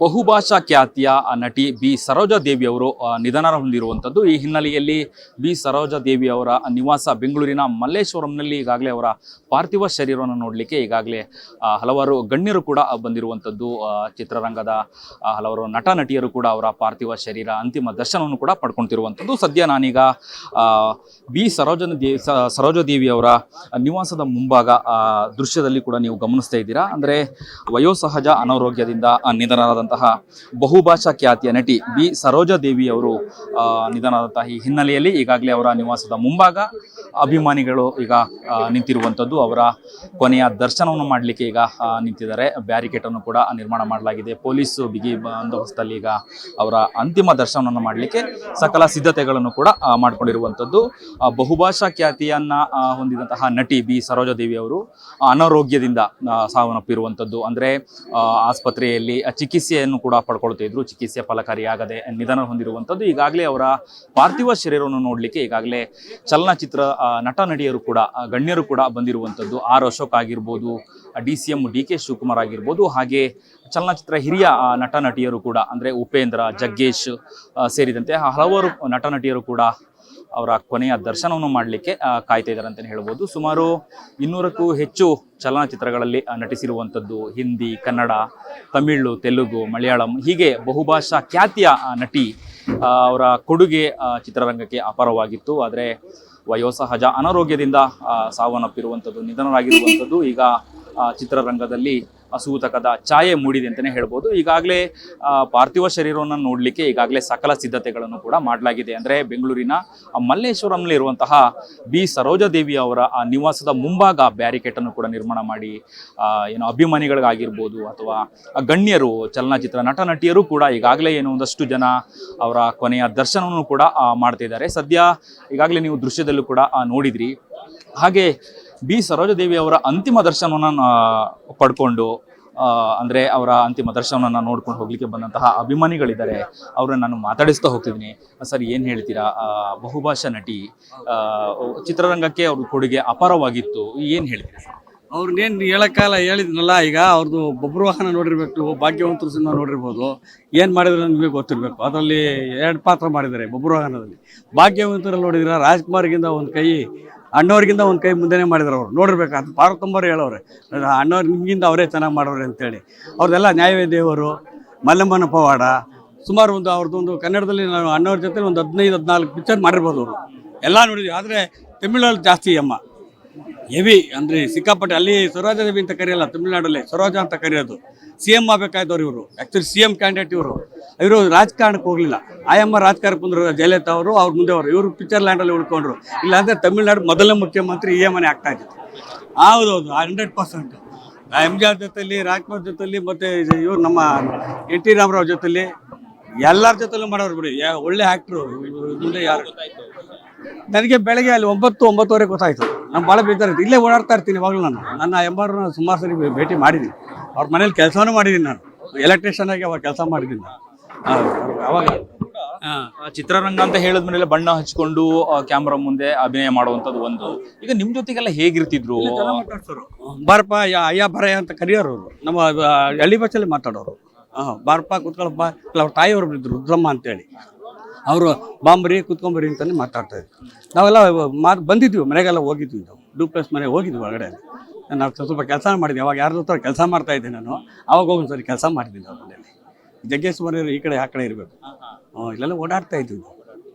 ಬಹುಭಾಷಾ ಖ್ಯಾತಿಯ ನಟಿ ಬಿ. ಸರೋಜಾ ದೇವಿ ಅವರು ನಿಧನ ಹೊಂದಿರುವಂಥದ್ದು ಈ ಹಿನ್ನೆಲೆಯಲ್ಲಿ ಬಿ. ಸರೋಜಾ ದೇವಿ ಅವರ ನಿವಾಸ ಬೆಂಗಳೂರಿನ ಮಲ್ಲೇಶ್ವರಂನಲ್ಲಿ ಈಗಾಗಲೇ ಅವರ ಪಾರ್ಥಿವ ಶರೀರವನ್ನು ನೋಡಲಿಕ್ಕೆ ಈಗಾಗಲೇ ಹಲವಾರು ಗಣ್ಯರು ಕೂಡ ಬಂದಿರುವಂಥದ್ದು ಚಿತ್ರರಂಗದ ಹಲವಾರು ನಟ ನಟಿಯರು ಕೂಡ ಅವರ ಪಾರ್ಥಿವ ಶರೀರ ಅಂತಿಮ ದರ್ಶನವನ್ನು ಕೂಡ ಪಡ್ಕೊಂತಿರುವಂಥದ್ದು ಸದ್ಯ ನಾನೀಗ ಬಿ. ಸರೋಜನ ದೇವಿ ಸರೋಜಾ ದೇವಿ ಅವರ ನಿವಾಸದ ಮುಂಭಾಗ ದೃಶ್ಯದಲ್ಲಿ ಕೂಡ ನೀವು ಗಮನಿಸ್ತಾ ಇದ್ದೀರಾ. ಅಂದರೆ ವಯೋಸಹಜ ಅನಾರೋಗ್ಯದಿಂದ ಆ, ನಿಧನರಾದಂತಹ ಬಹುಭಾಷಾ ಖ್ಯಾತಿಯ ನಟಿ ಬಿ. ಸರೋಜಾ ದೇವಿ ಅವರು ನಿಧನ ನಿಧನರಾದಂತಹ ಈ ಹಿನ್ನೆಲೆಯಲ್ಲಿ ಈಗಾಗಲೇ ಅವರ ನಿವಾಸದ ಮುಂಭಾಗ. ಅಭಿಮಾನಿಗಳು ಈಗ ನಿಂತಿರುವಂಥದ್ದು ಅವರ ಕೊನೆಯ ದರ್ಶನವನ್ನು ಮಾಡಲಿಕ್ಕೆ ಈಗ ನಿಂತಿದ್ದಾರೆ. ಬ್ಯಾರಿಕೇಡ್ ಅನ್ನು ಕೂಡ ನಿರ್ಮಾಣ ಮಾಡಲಾಗಿದೆ. ಪೊಲೀಸ್ ಬಿಗಿ ಬಂದೋಬಸ್ತಲ್ಲಿ ಈಗ ಅವರ ಅಂತಿಮ ದರ್ಶನವನ್ನು ಮಾಡಲಿಕ್ಕೆ ಸಕಲ ಸಿದ್ಧತೆಗಳನ್ನು ಕೂಡ ಮಾಡಿಕೊಂಡಿರುವಂಥದ್ದು. ಬಹುಭಾಷಾ ಖ್ಯಾತಿಯನ್ನು ಹೊಂದಿದಂತಹ ನಟಿ ಬಿ. ಸರೋಜಾದೇವಿ ಅವರು ಅನಾರೋಗ್ಯದಿಂದ ಸಾವನ್ನಪ್ಪಿರುವಂಥದ್ದು. ಅಂದರೆ ಆಸ್ಪತ್ರೆಯಲ್ಲಿ ಚಿಕಿತ್ಸೆಯನ್ನು ಕೂಡ ಪಡ್ಕೊಳ್ತಾ ಇದ್ರು. ಚಿಕಿತ್ಸೆ ಫಲಕಾರಿಯಾಗದೆ ನಿಧನ ಹೊಂದಿರುವಂಥದ್ದು. ಈಗಾಗಲೇ ಅವರ ಪಾರ್ಥಿವ ಶರೀರವನ್ನು ನೋಡಲಿಕ್ಕೆ ಈಗಾಗಲೇ ಚಲನಚಿತ್ರ ನಟ ನಟಿಯರು ಕೂಡ ಗಣ್ಯರು ಕೂಡ ಬಂದಿರುವಂಥದ್ದು. ಆರ್ ಅಶೋಕ್ ಆಗಿರ್ಬೋದು, D C M, D K Shivakumar ಆಗಿರ್ಬೋದು, ಹಾಗೆ ಚಲನಚಿತ್ರ ಹಿರಿಯ ನಟ ನಟಿಯರು ಕೂಡ, ಅಂದರೆ ಉಪೇಂದ್ರ, ಜಗ್ಗೇಶ್ ಸೇರಿದಂತೆ ಹಲವಾರು ನಟ ನಟಿಯರು ಕೂಡ ಅವರ ಕೊನೆಯ ದರ್ಶನವನ್ನು ಮಾಡಲಿಕ್ಕೆ ಕಾಯ್ತಾ ಇದ್ದಾರೆ ಅಂತಲೇ ಹೇಳ್ಬೋದು. ಸುಮಾರು ಇನ್ನೂರಕ್ಕೂ ಹೆಚ್ಚು ಚಲನಚಿತ್ರಗಳಲ್ಲಿ ನಟಿಸಿರುವಂಥದ್ದು ಹಿಂದಿ, ಕನ್ನಡ, ತಮಿಳು, ತೆಲುಗು, ಮಲಯಾಳಂ, ಹೀಗೆ ಬಹುಭಾಷಾ ಖ್ಯಾತಿಯ ನಟಿ ಅವರ ಕೊಡುಗೆ ಚಿತ್ರರಂಗಕ್ಕೆ ಅಪಾರವಾಗಿತ್ತು. ಆದರೆ ವಯೋಸಹಜ ಅನಾರೋಗ್ಯದಿಂದ ಸಾವನ್ನಪ್ಪಿರುವಂಥದ್ದು, ನಿಧನರಾಗಿರುವಂಥದ್ದು ಈಗ ಚಿತ್ರರಂಗದಲ್ಲಿ ಸೂತಕದ ಛಾಯೆ ಮೂಡಿದೆ ಅಂತಲೇ ಹೇಳ್ಬೋದು. ಈಗಾಗಲೇ ಪಾರ್ಥಿವ ಶರೀರವನ್ನು ನೋಡಲಿಕ್ಕೆ ಈಗಾಗಲೇ ಸಕಲ ಸಿದ್ಧತೆಗಳನ್ನು ಕೂಡ ಮಾಡಲಾಗಿದೆ. ಅಂದರೆ ಬೆಂಗಳೂರಿನ ಮಲ್ಲೇಶ್ವರಂನಲ್ಲಿ ಇರುವಂತಹ ಬಿ. ಸರೋಜಾದೇವಿ ಅವರ, ಆ, ನಿವಾಸದ ಮುಂಭಾಗ ಬ್ಯಾರಿಕೇಡ್ ಅನ್ನು ಕೂಡ ನಿರ್ಮಾಣ ಮಾಡಿ ಏನು ಅಭಿಮಾನಿಗಳಿಗಾಗಿರ್ಬೋದು ಅಥವಾ ಗಣ್ಯರು, ಚಲನಚಿತ್ರ ನಟ ನಟಿಯರು ಕೂಡ ಈಗಾಗಲೇ ಏನು ಒಂದಷ್ಟು ಜನ ಅವರ ಕೊನೆಯ ದರ್ಶನವನ್ನು ಕೂಡ ಮಾಡ್ತಿದ್ದಾರೆ ಸದ್ಯ ಈಗಾಗಲೇ ನೀವು ದೃಶ್ಯದಲ್ಲೂ ಕೂಡ ನೋಡಿದ್ರಿ. ಹಾಗೆ ಬಿ ಸರೋಜದೇವಿ ಅವರ ಅಂತಿಮ ದರ್ಶನವನ್ನು ಪಡ್ಕೊಂಡು ಅಂದರೆ ಅವರ ಅಂತಿಮ ದರ್ಶನವನ್ನು ನೋಡ್ಕೊಂಡು ಹೋಗ್ಲಿಕ್ಕೆ ಬಂದಂತಹ ಅಭಿಮಾನಿಗಳಿದ್ದಾರೆ. ಅವರನ್ನು ನಾನು ಮಾತಾಡಿಸ್ತಾ ಹೋಗ್ತಿದ್ದೀನಿ. ಸರ್, ಏನು ಹೇಳ್ತೀರಾ? ಬಹುಭಾಷಾ ನಟಿ ಚಿತ್ರರಂಗಕ್ಕೆ ಅವ್ರ ಕೊಡುಗೆ ಅಪಾರವಾಗಿತ್ತು. ಏನು ಹೇಳ್ತೀರಾ ಸರ್? ಅವ್ರನ್ನೇನು ಹೇಳೋಕ್ಕಾಲ ಹೇಳಿದ್ನಲ್ಲ, ಈಗ ಅವ್ರದ್ದು ಬೊಬ್ಬರು ವಾಹನ ನೋಡಿರ್ಬೇಕು, ಭಾಗ್ಯವಂತರು ಸಿನಿಮಾ ನೋಡಿರ್ಬೋದು. ಏನು ಮಾಡಿದ್ರು ನಿಮಗೆ ಗೊತ್ತಿರಬೇಕು. ಅದರಲ್ಲಿ ಎರಡು ಪಾತ್ರ ಮಾಡಿದ್ದಾರೆ ಬೊಬ್ಬರು ವಾಹನದಲ್ಲಿ. ಭಾಗ್ಯವಂತರಲ್ಲಿ ನೋಡಿದ್ರೆ ರಾಜ್ಕುಮಾರ್ಗಿಂತ ಒಂದು ಕೈ ಅಣ್ಣವ್ರಿಗಿಂತ ಒಂದು ಕೈ ಮುಂದೆನೇ ಮಾಡಿದ್ರು ಅವರು. ನೋಡಿರ್ಬೇಕು, ಅದು ಪಾರ್ವತಂಬರು ಹೇಳೋರು ಅಣ್ಣವ್ರು ನಿಮಗಿಂತ ಅವರೇ ಚೆನ್ನಾಗಿ ಮಾಡೋರು ಅಂತೇಳಿ. ಅವ್ರದ್ದೆಲ್ಲ ನ್ಯಾಯವೇ ದೇವರು, ಮಲ್ಲಮ್ಮನ ಪವಾಡ. ಸುಮಾರು ಒಂದು ಅವ್ರದ್ದೊಂದು ಕನ್ನಡದಲ್ಲಿ ನಾನು ಅಣ್ಣವ್ರ ಜೊತೆ ಒಂದು ಹದಿನೈದು, ಹದಿನಾಲ್ಕು ಪಿಕ್ಚರ್ ಮಾಡಿರ್ಬೋದು ಅವರು. ಎಲ್ಲ ನೋಡಿದ್ವಿ, ಆದರೆ ತಮಿಳಲ್ಲಿ ಜಾಸ್ತಿ ಅಮ್ಮ. ಹೆವಿ ಅಂದರೆ ಸಿಕ್ಕಾಪಟ್ಟೆ ಅಲ್ಲಿ ಸ್ವರಾಜದೇವಿ ಅಂತ ಕರೆಯಲ್ಲ, ತಮಿಳ್ನಾಡಲ್ಲಿ ಸ್ವರಾಜ ಅಂತ ಕರೆಯೋದು. ಸಿ ಎಂ ಆಗಬೇಕಾಯ್ತವ್ರು ಇವರು. ಆ್ಯಕ್ಚುಲಿ ಸಿ ಎಂ ಕ್ಯಾಂಡಿಡೇಟ್ ಇವರು. ಇವರು ರಾಜಕಾರಣಕ್ಕೆ ಹೋಗಲಿಲ್ಲ. ಎಮ್ಮ ರಾಜಕಾರಣಕ್ಕೆ ಬಂದರು ಜಯಲಲಿತಾ ಅವರು, ಅವ್ರ ಮುಂದೆ ಅವರು. ಇವರು ಪಿಕ್ಚರ್ ಲ್ಯಾಂಡಲ್ಲಿ ಉಳ್ಕೊಂಡ್ರು. ಇಲ್ಲಾಂದರೆ ತಮಿಳ್ನಾಡು ಮೊದಲನೇ ಮುಖ್ಯಮಂತ್ರಿ ಇ ಎಂ ಆಗ್ತಾ ಹೌದು ಹೌದೌದು hundred percent M G R ಜೊತೆಲಿ, ರಾಜ್ಕುಮಾರ್ ಜೊತೆಲಿ, ಮತ್ತು ಇವ್ರು ನಮ್ಮ ಎನ್ ಟಿ ರಾಮರಾವ್ ಜೊತೆಲಿ, ಎಲ್ಲರ ಜೊತೆಲೂ ಮಾಡೋರು ಬಿಡಿ. ಒಳ್ಳೆ ಆ್ಯಕ್ಟ್ರು ಮುಂದೆ ಯಾರು? ನನಗೆ ಬೆಳಗ್ಗೆ ಅಲ್ಲಿ ಒಂಬತ್ತು, ಒಂಬತ್ತುವರೆ ಗೊತ್ತಾಯ್ತು. ನಾನು ಭಾಳ ಬೇಜಾರಿತ್ತು ಇಲ್ಲೇ ಓಡಾಡ್ತಾ ಇರ್ತೀನಿ ಇವಾಗಲೂ ನಾನು. ನನ್ನ ಎಂಬಾರನ್ನ ಸುಮಾರು ಸರಿ ಭೇಟಿ ಮಾಡಿದ್ದೀನಿ. ಅವ್ರ ಮನೇಲಿ ಕೆಲಸನೂ ಮಾಡಿದ್ದೀನಿ ನಾನು. ಎಲೆಕ್ಟ್ರಿಷಿಯನ್ ಆಗಿ ಅವಾಗ ಕೆಲಸ ಮಾಡಿದ್ದೀನಿ ನಾನು. ಆ, ಅವಾಗ. ಆ, ಚಿತ್ರರಂಗ ಅಂತ ಹೇಳಿದ್ಮೇಲೆ ಬಣ್ಣ ಹಚ್ಕೊಂಡು ಕ್ಯಾಮ್ರಾ ಮುಂದೆ ಅಭಿನಯ ಮಾಡುವಂತದ್ದು ಒಂದು. ಈಗ ನಿಮ್ ಜೊತೆಗೆಲ್ಲ ಹೇಗಿರ್ತಿದ್ರು? ಬಾರಪ್ಪ ಯಾ ಅಯ್ಯ ಬರಯ್ಯ ಅಂತ ಕರೆಯೋರು ಅವರು. ನಮ್ಮ ಆ, ಹಳ್ಳಿ ಭಾಷೆಯಲ್ಲಿ ಮಾತಾಡೋರು. ಹಾಂ ಬಾರಪ್ಪ ಕುತ್ಕೊಳಪ್ಪ ಇಲ್ಲ ಅವ್ರ ತಾಯಿಯವರು ಇದ್ರು ರುದ್ರಮ್ಮ ಅಂತೇಳಿ. ಅವರು ಬಾಂಬರಿ ಕುತ್ಕೊಂಬರಿ ಅಂತಾನೆ ಮಾತಾಡ್ತಾ ಇದ್ರು. ನಾವೆಲ್ಲ ಮಾತು ಬಂದಿದ್ವಿ ಮನೆಗೆಲ್ಲ ಹೋಗಿದ್ವಿ ನಾವು. ಡೂಪ್ಲೆಸ್ ಮನೆಗೆ ಹೋಗಿದ್ವಿ ಹೊರಗಡೆ ನಾವು ಸ್ವಲ್ಪ ಕೆಲಸ ಮಾಡಿದ್ವಿ ಅವಾಗ ಯಾರ ಹತ್ರ ಕೆಲಸ ಮಾಡ್ತಾ ಇದ್ದೆ ನಾನು. ಅವಾಗ ಹೋಗಿ ಸರಿ ಕೆಲಸ ಅವ್ರ ಮನೇಲಿ ಜಗ್ಗೇಶ್ ಮನೆಯವರು ಈ ಕಡೆ, ಆ ಕಡೆ ಇರಬೇಕು. ಹ್ಞೂ ಇಲ್ಲೆಲ್ಲ ಓಡಾಡ್ತಾ ಇದ್ವಿ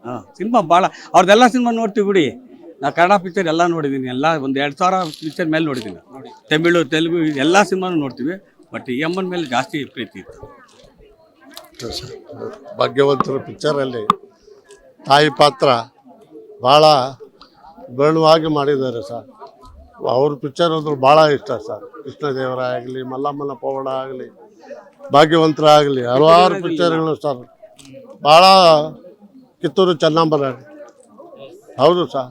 ಹಾಂ, ಸಿನಿಮಾ ಭಾಳ, ಅವ್ರದ್ದೆಲ್ಲ ಸಿನಿಮಾ ನೋಡ್ತೀವಿ ಬಿಡಿ. ನಾ ಕನ್ನಡ ಪಿಕ್ಚರ್ ಎಲ್ಲ ನೋಡಿದ್ದೀನಿ. ಎಲ್ಲ ಒಂದು ಎರಡು ಸಾವಿರ ಪಿಕ್ಚರ್ ಮೇಲೆ ನೋಡಿದ್ದೀನಿ. ತಮಿಳು, ತೆಲುಗು ಎಲ್ಲ ಸಿನಿಮಾನು ನೋಡ್ತೀವಿ. ಬಟ್ ಈ ಅಮ್ಮನ ಮೇಲೆ ಜಾಸ್ತಿ ಪ್ರೀತಿ ಇತ್ತು. ಭಾಗ್ಯವಂತರ ಪಿಕ್ಚರಲ್ಲಿ ತಾಯಿ ಪಾತ್ರ ಭಾಳ ಬೇಣವಾಗಿ ಮಾಡಿದ್ದಾರೆ ಸರ್. ಅವ್ರ ಪಿಕ್ಚರ್ ಅಂದ್ರೆ ಭಾಳ ಇಷ್ಟ ಸರ್. ಕೃಷ್ಣದೇವರ ಆಗಲಿ ಮಲ್ಲಮ್ಮನ ಪವಾಡ ಆಗಲಿ ಭಾಗ್ಯವಂತರ ಆಗಲಿ ಹಲವಾರು ಪಿಕ್ಚರ್ಗಳು ಸರ್. ಭಾಳ ಕಿತ್ತೂರು ಚೆನ್ನಾಂಬರ ಹೌದು ಸರ್.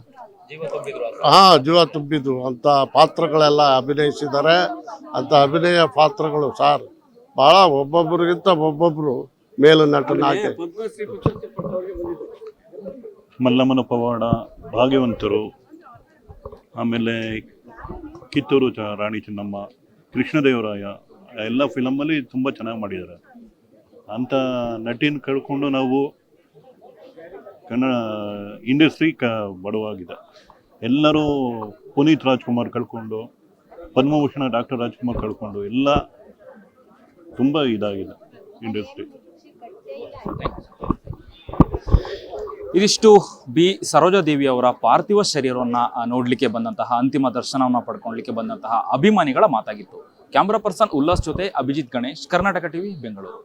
ಹಾಂ ಜೀವ ತುಂಬಿದ್ದು ಅಂಥ ಪಾತ್ರಗಳೆಲ್ಲ ಅಭಿನಯಿಸಿದ್ದಾರೆ. ಅಂಥ ಅಭಿನಯ ಪಾತ್ರಗಳು ಸರ್. ಭಾಳ ಒಬ್ಬೊಬ್ಬರಿಗಿಂತ ಒಬ್ಬೊಬ್ಬರು ಮೇಲು ನಟನಾಗಿ ಮಲ್ಲಮ್ಮನ ಪವಾಡ ಭಾಗ್ಯವಂತರು ಆಮೇಲೆ ಕಿತ್ತೂರು ಚ ರಾಣಿ ಚೆನ್ನಮ್ಮ, ಕೃಷ್ಣದೇವರಾಯ ಎಲ್ಲ ಫಿಲಮಲ್ಲಿ ತುಂಬ ಚೆನ್ನಾಗಿ ಮಾಡಿದ್ದಾರೆ. ಅಂಥ ನಟಿನ ಕಳ್ಕೊಂಡು ನಾವು ಕನ್ನಡ ಇಂಡಸ್ಟ್ರಿ ಕ ಬಡವಾಗಿದೆ. ಎಲ್ಲರೂ ಪುನೀತ್ ರಾಜ್ಕುಮಾರ್ ಕಳ್ಕೊಂಡು, ಪದ್ಮಭೂಷಣ ಡಾಕ್ಟರ್ ರಾಜ್ಕುಮಾರ್ ಕಳ್ಕೊಂಡು ಎಲ್ಲ ತುಂಬ ಇದಾಗಿದೆ ಇಂಡಸ್ಟ್ರಿ. ಇದಿಷ್ಟು ಬಿ ಸರೋಜಾದೇವಿ ಅವರ ಪಾರ್ಥಿವ ಶರೀರವನ್ನು ನೋಡಲಿಕ್ಕೆ ನೋಡ್ಲಿಕ್ಕೆ ಬಂದಂತಹ, ಅಂತಿಮ ದರ್ಶನವನ್ನು ಪಡ್ಕೊಳ್ಳಿಕ್ಕೆ ಬಂದಂತಹ ಅಭಿಮಾನಿಗಳ ಮಾತಾಗಿತ್ತು. ಕ್ಯಾಮ್ರಾ ಪರ್ಸನ್ ಉಲ್ಲಾಸ್ ಜೊತೆ ಅಭಿಜಿತ್ ಗಣೇಶ್, ಕರ್ನಾಟಕ ಟಿವಿ, ಬೆಂಗಳೂರು.